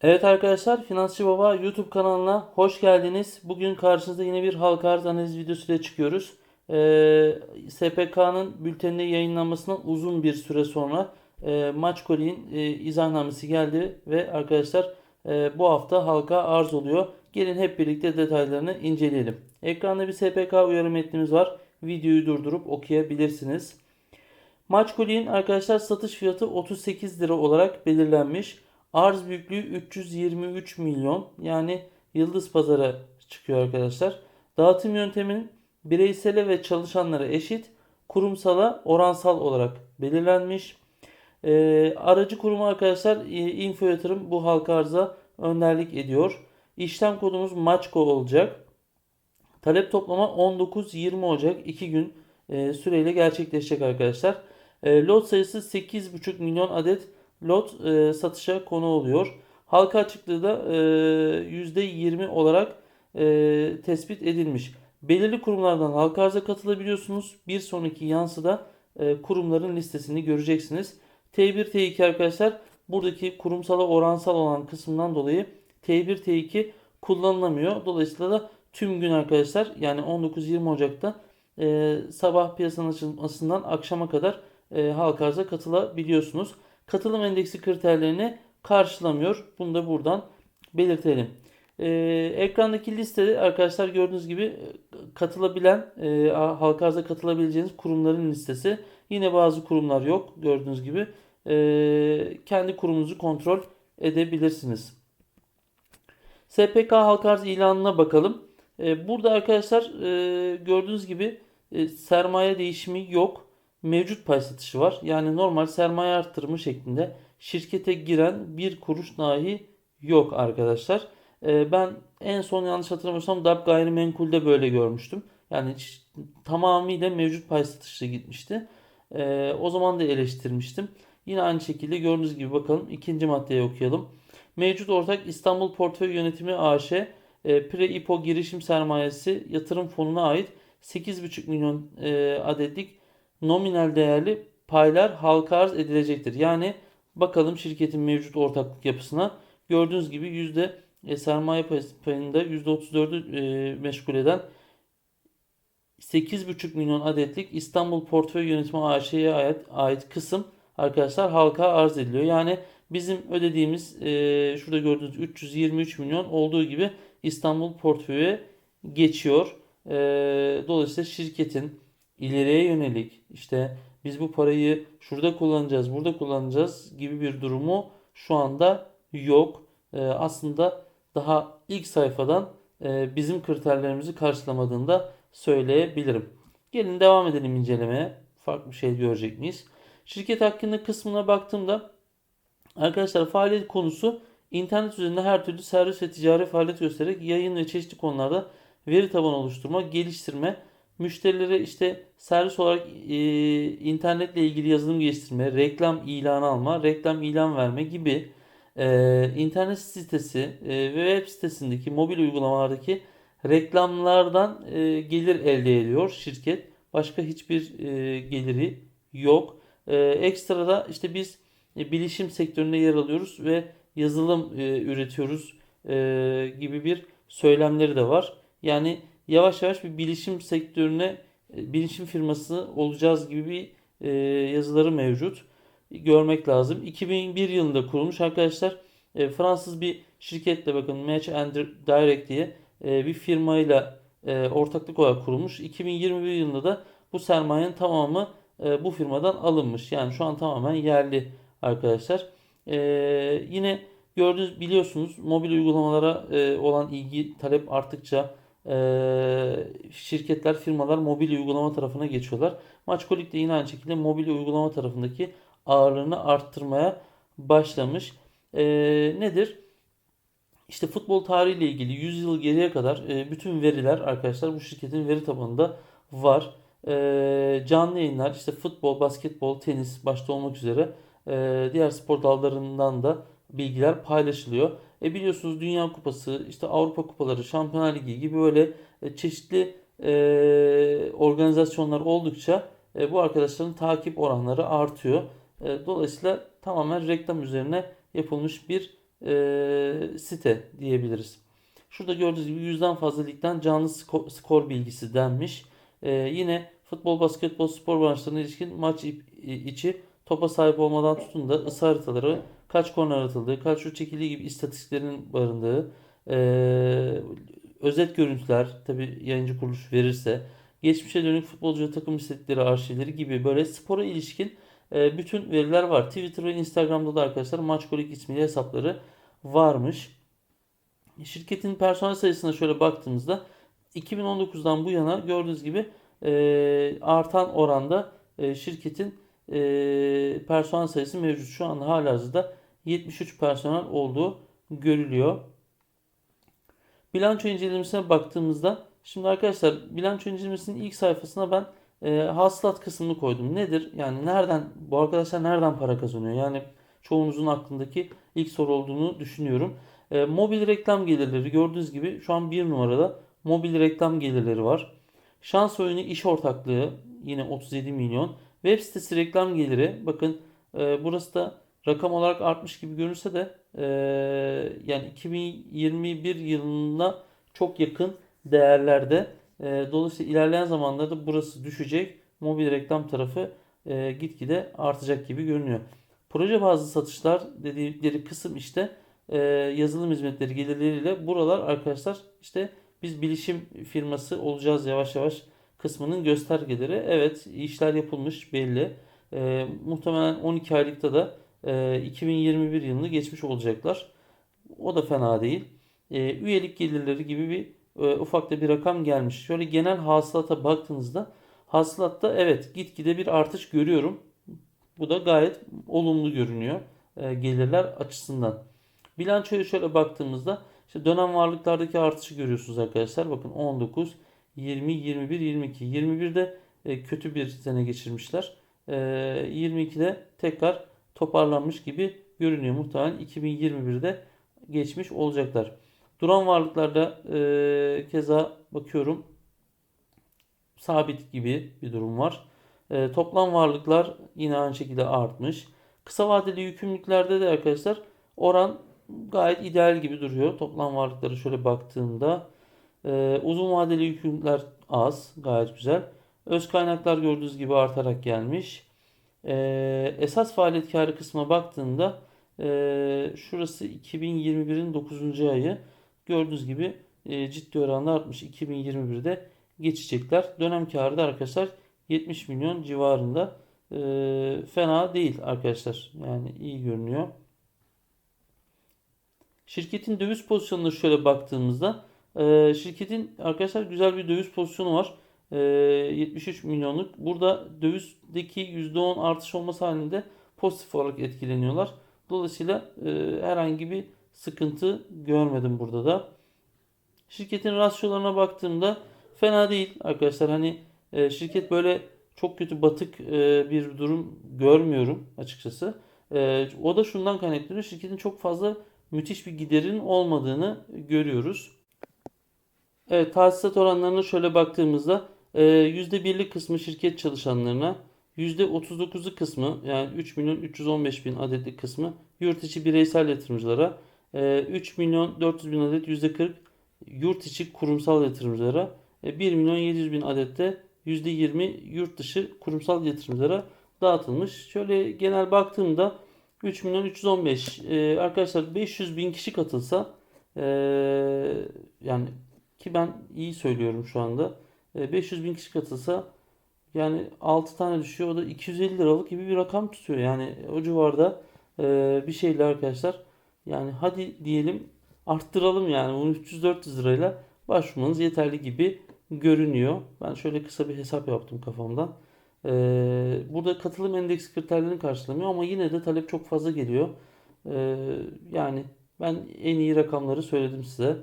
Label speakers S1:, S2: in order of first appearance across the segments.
S1: Evet arkadaşlar Finansçı Baba YouTube kanalına hoş geldiniz. Bugün karşınızda yine bir halka arz analiz videosuyla çıkıyoruz. Ee, SPK'nın bülteninde yayınlanmasından uzun bir süre sonra e, Maçkoli'nin e, izahnamesi geldi ve arkadaşlar e, bu hafta halka arz oluyor. Gelin hep birlikte detaylarını inceleyelim. Ekranda bir SPK uyarı metnimiz var. Videoyu durdurup okuyabilirsiniz. Maçkoli'nin arkadaşlar satış fiyatı 38 lira olarak belirlenmiş. Arz büyüklüğü 323 milyon. Yani yıldız pazara çıkıyor arkadaşlar. Dağıtım yönteminin bireysele ve çalışanlara eşit, kurumsala oransal olarak belirlenmiş. Ee, aracı kurumu arkadaşlar e, info yatırım bu halka arza önderlik ediyor. İşlem kodumuz Maçko olacak. Talep toplama 19-20 Ocak 2 gün e, süreyle gerçekleşecek arkadaşlar. E, lot sayısı 8,5 milyon adet lot e, satışa konu oluyor. Halka açıklığı da e, %20 olarak e, tespit edilmiş. Belirli kurumlardan halka arza katılabiliyorsunuz. Bir sonraki yansıda e, kurumların listesini göreceksiniz. T1, T2 arkadaşlar buradaki kurumsala oransal olan kısmından dolayı T1, T2 kullanılamıyor. Dolayısıyla da tüm gün arkadaşlar yani 19-20 Ocak'ta e, sabah piyasanın açılmasından akşama kadar e, halka arza katılabiliyorsunuz. Katılım endeksi kriterlerini karşılamıyor. Bunu da buradan belirtelim. E, ekrandaki listede arkadaşlar gördüğünüz gibi e, katılabilen e, halka arza katılabileceğiniz kurumların listesi. Yine bazı kurumlar yok gördüğünüz gibi. E, kendi kurumunuzu kontrol edebilirsiniz. SPK halka arz ilanına bakalım. E, burada arkadaşlar e, gördüğünüz gibi e, sermaye değişimi yok. Mevcut pay satışı var. Yani normal sermaye arttırımı şeklinde şirkete giren bir kuruş dahi yok arkadaşlar. E, ben en son yanlış hatırlamıyorsam DAP gayrimenkulde böyle görmüştüm. Yani tamamıyla mevcut pay satışı gitmişti. E, o zaman da eleştirmiştim. Yine aynı şekilde gördüğünüz gibi bakalım ikinci maddeyi okuyalım. Mevcut ortak İstanbul Portföy Yönetimi AŞ e, Pre-İPO girişim sermayesi yatırım fonuna ait 8,5 milyon e, adetlik nominal değerli paylar halka arz edilecektir. Yani bakalım şirketin mevcut ortaklık yapısına gördüğünüz gibi yüzde e, sermaye pay- payında %34'ü e, meşgul eden 8,5 milyon adetlik İstanbul Portföy Yönetimi AŞ'ye ait, ait kısım arkadaşlar halka arz ediliyor. Yani bizim ödediğimiz e, şurada gördüğünüz 323 milyon olduğu gibi İstanbul Portföy'e geçiyor. E, dolayısıyla şirketin ileriye yönelik işte biz bu parayı şurada kullanacağız, burada kullanacağız gibi bir durumu şu anda yok. E, aslında daha ilk sayfadan e, bizim kriterlerimizi karşılamadığını da söyleyebilirim. Gelin devam edelim incelemeye. Farklı bir şey görecek miyiz? Şirket hakkında kısmına baktığımda arkadaşlar faaliyet konusu internet üzerinde her türlü servis ve ticari faaliyet göstererek yayın ve çeşitli konularda veri tabanı oluşturma, geliştirme, müşterilere işte servis olarak e, internetle ilgili yazılım geliştirme, reklam ilanı alma, reklam ilan verme gibi e, internet sitesi e, ve web sitesindeki mobil uygulamalardaki reklamlardan e, gelir elde ediyor şirket. Başka hiçbir e, geliri yok. E, ekstra da işte biz e, bilişim sektöründe yer alıyoruz ve yazılım e, üretiyoruz e, gibi bir söylemleri de var. Yani yavaş yavaş bir bilişim sektörüne e, bilişim firması olacağız gibi bir e, yazıları mevcut. Görmek lazım. 2001 yılında kurulmuş arkadaşlar. E, Fransız bir şirketle bakın Match and Direct diye bir firmayla ortaklık olarak kurulmuş. 2021 yılında da bu sermayenin tamamı bu firmadan alınmış. Yani şu an tamamen yerli arkadaşlar. Yine gördüğünüz biliyorsunuz mobil uygulamalara olan ilgi talep arttıkça şirketler, firmalar mobil uygulama tarafına geçiyorlar. Maçkolik de yine aynı şekilde mobil uygulama tarafındaki ağırlığını arttırmaya başlamış. E, nedir? İşte futbol tarihiyle ilgili 100 yıl geriye kadar e, bütün veriler arkadaşlar bu şirketin veri tabanında var. E, canlı yayınlar işte futbol, basketbol, tenis başta olmak üzere e, diğer spor dallarından da bilgiler paylaşılıyor. E biliyorsunuz Dünya Kupası, işte Avrupa Kupaları, Şampiyonlar Ligi gibi böyle e, çeşitli e, organizasyonlar oldukça e, bu arkadaşların takip oranları artıyor. E, dolayısıyla tamamen reklam üzerine yapılmış bir e, site diyebiliriz. Şurada gördüğünüz gibi yüzden fazla ligden canlı skor, skor bilgisi denmiş. E, yine futbol, basketbol, spor branşlarına ilişkin maç içi topa sahip olmadan tutun da ısı haritaları, kaç korner atıldığı, kaç şut çekildiği gibi istatistiklerin barındığı, e, özet görüntüler tabi yayıncı kuruluş verirse, geçmişe dönük futbolcu takım istatistikleri arşivleri gibi böyle spora ilişkin e, bütün veriler var. Twitter ve Instagram'da da arkadaşlar Maçkolik ismiyle hesapları varmış. Şirketin personel sayısına şöyle baktığımızda 2019'dan bu yana gördüğünüz gibi e, artan oranda e, şirketin e, personel sayısı mevcut. Şu anda halihazırda 73 personel olduğu görülüyor. Bilanço incelemesine baktığımızda şimdi arkadaşlar bilanço incelemesinin ilk sayfasına ben e, hasılat kısmını koydum. Nedir? Yani nereden bu arkadaşlar nereden para kazanıyor? Yani çoğunuzun aklındaki ilk soru olduğunu düşünüyorum. E, mobil reklam gelirleri gördüğünüz gibi şu an bir numarada mobil reklam gelirleri var. Şans oyunu iş ortaklığı yine 37 milyon. Web sitesi reklam geliri bakın e, burası da rakam olarak artmış gibi görünse de e, yani 2021 yılına çok yakın değerlerde. E, dolayısıyla ilerleyen zamanlarda burası düşecek. Mobil reklam tarafı e, gitgide artacak gibi görünüyor. Proje bazlı satışlar dedikleri kısım işte e, yazılım hizmetleri gelirleriyle buralar arkadaşlar işte biz bilişim firması olacağız yavaş yavaş kısmının göstergeleri. Evet işler yapılmış belli. E, muhtemelen 12 aylıkta da e, 2021 yılını geçmiş olacaklar. O da fena değil. E, üyelik gelirleri gibi bir e, ufak bir rakam gelmiş. Şöyle genel hasılata baktığınızda hasılatta evet gitgide bir artış görüyorum. Bu da gayet olumlu görünüyor e, gelirler açısından. Bilançoya şöyle baktığımızda işte dönem varlıklardaki artışı görüyorsunuz arkadaşlar. Bakın 19, 20, 21, 22. 21'de e, kötü bir sene geçirmişler. E, 22'de tekrar toparlanmış gibi görünüyor. Muhtemelen 2021'de geçmiş olacaklar. Duran varlıklarda e, keza bakıyorum sabit gibi bir durum var. E, toplam varlıklar yine aynı şekilde artmış. Kısa vadeli yükümlülüklerde de arkadaşlar oran gayet ideal gibi duruyor. Toplam varlıkları şöyle baktığımda e, uzun vadeli yükümlülükler az, gayet güzel. Öz kaynaklar gördüğünüz gibi artarak gelmiş. E, esas faaliyet karı kısmına baktığımda e, şurası 2021'in 9. ayı. Gördüğünüz gibi e, ciddi oranda artmış. 2021'de geçecekler. Dönem karı da arkadaşlar 70 milyon civarında. E, fena değil arkadaşlar. Yani iyi görünüyor. Şirketin döviz pozisyonuna şöyle baktığımızda e, şirketin arkadaşlar güzel bir döviz pozisyonu var. E, 73 milyonluk. Burada dövizdeki %10 artış olması halinde pozitif olarak etkileniyorlar. Dolayısıyla e, herhangi bir sıkıntı görmedim burada da. Şirketin rasyolarına baktığımda fena değil arkadaşlar. Hani e, şirket böyle çok kötü batık e, bir durum görmüyorum açıkçası. E, o da şundan kaynaklanıyor. Şirketin çok fazla müthiş bir giderin olmadığını görüyoruz. Evet, tahsisat oranlarına şöyle baktığımızda e, %1'lik kısmı şirket çalışanlarına, %39'u kısmı yani 3 milyon 315 bin adetlik kısmı yurt içi bireysel yatırımcılara, e, 3 milyon 400 bin adet %40 yurt içi kurumsal yatırımcılara, e, 1 milyon 700 bin adette %20 yurt dışı kurumsal yatırımcılara dağıtılmış. Şöyle genel baktığımda 3 milyon 315 e, arkadaşlar 500 bin kişi katılsa e, yani ki ben iyi söylüyorum şu anda e, 500 bin kişi katılsa yani 6 tane düşüyor o da 250 liralık gibi bir rakam tutuyor yani o civarda e, bir şeyle arkadaşlar yani hadi diyelim arttıralım yani bunu 300-400 lirayla başvurmanız yeterli gibi görünüyor. Ben şöyle kısa bir hesap yaptım kafamdan. Ee, burada katılım endeks kriterlerini karşılamıyor ama yine de talep çok fazla geliyor. Yani ben en iyi rakamları söyledim size.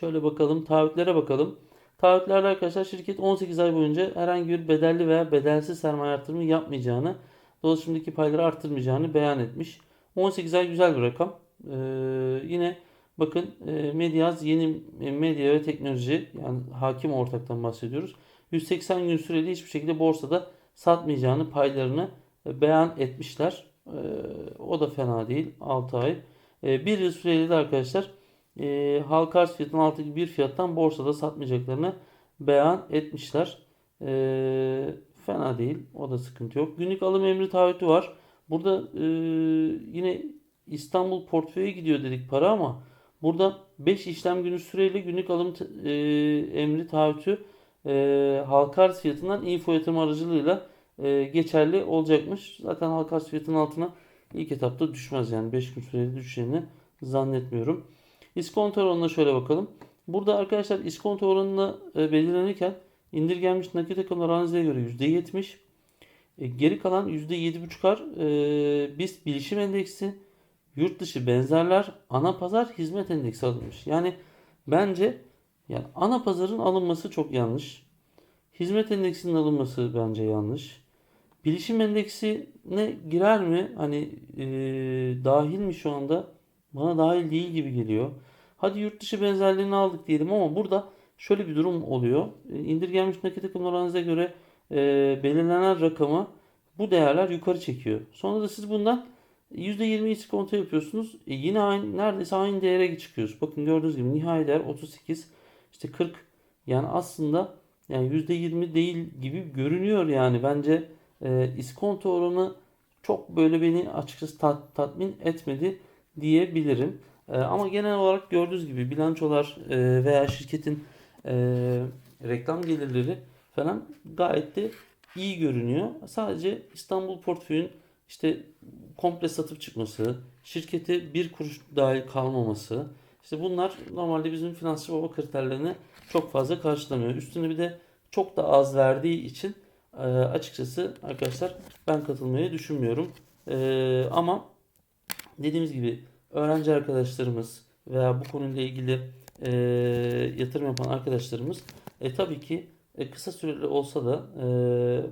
S1: Şöyle bakalım taahhütlere bakalım. Taahhütlerde arkadaşlar şirket 18 ay boyunca herhangi bir bedelli veya bedelsiz sermaye artırımı yapmayacağını, dolaşımdaki payları arttırmayacağını beyan etmiş. 18 ay güzel bir rakam. Ee, yine bakın e, Medyaz yeni medya ve teknoloji yani hakim ortaktan bahsediyoruz. 180 gün süreli hiçbir şekilde borsada satmayacağını paylarını beyan etmişler. Ee, o da fena değil. 6 ay. E, bir yıl süreyle de arkadaşlar e, halka arz fiyatının altındaki bir fiyattan borsada satmayacaklarını beyan etmişler. E, fena değil. O da sıkıntı yok. Günlük alım emri taahhütü var. Burada e, yine İstanbul portföye gidiyor dedik para ama burada 5 işlem günü süreyle günlük alım e, emri taahhütü e, halka arz fiyatından info yatırım aracılığıyla e, geçerli olacakmış. Zaten halka arz fiyatının altına ilk etapta düşmez yani 5 gün süreli düşeceğini zannetmiyorum. İskonto oranına şöyle bakalım. Burada arkadaşlar iskonto oranına e, belirlenirken indirgenmiş nakit akımlar analizine göre %70. E, geri kalan %7,5'ar e, BIST bilişim endeksi, yurt dışı benzerler, ana pazar hizmet endeksi alınmış. Yani bence yani ana pazarın alınması çok yanlış. Hizmet endeksinin alınması bence yanlış. Bilişim endeksine girer mi? Hani e, dahil mi şu anda? Bana dahil değil gibi geliyor. Hadi yurt dışı benzerliğini aldık diyelim ama burada şöyle bir durum oluyor. E, indirgenmiş nakit akımlar analize göre e, belirlenen rakamı bu değerler yukarı çekiyor. Sonra da siz bundan %20 iskonto yapıyorsunuz. E, yine aynı, neredeyse aynı değere çıkıyoruz. Bakın gördüğünüz gibi nihai değer 38 işte 40 yani aslında yani %20 değil gibi görünüyor yani bence e, iskonto oranı çok böyle beni açıkçası tat- tatmin etmedi diyebilirim. E, ama genel olarak gördüğünüz gibi bilançolar e, veya şirketin e, reklam gelirleri falan gayet de iyi görünüyor. Sadece İstanbul portföyün işte komple satıp çıkması, şirkete bir kuruş dahil kalmaması, işte bunlar normalde bizim finansçı baba kriterlerini çok fazla karşılamıyor. Üstüne bir de çok da az verdiği için e, açıkçası arkadaşlar ben katılmayı düşünmüyorum. Ama dediğimiz gibi öğrenci arkadaşlarımız veya bu konuyla ilgili e, yatırım yapan arkadaşlarımız e, tabii ki e, kısa süreli olsa da e,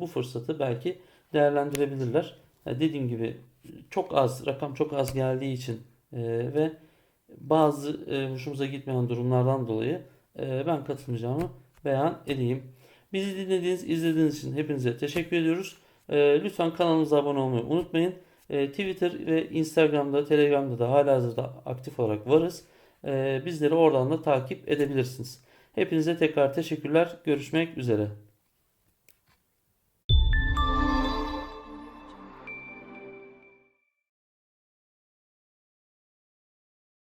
S1: bu fırsatı belki değerlendirebilirler. E, dediğim gibi çok az rakam çok az geldiği için e, ve bazı e, hoşumuza gitmeyen durumlardan dolayı e, ben katılmayacağımı beyan edeyim. Bizi dinlediğiniz, izlediğiniz için hepinize teşekkür ediyoruz. E, lütfen kanalımıza abone olmayı unutmayın. E, Twitter ve Instagram'da, Telegram'da da halihazırda aktif olarak varız. E, bizleri oradan da takip edebilirsiniz. Hepinize tekrar teşekkürler. Görüşmek üzere.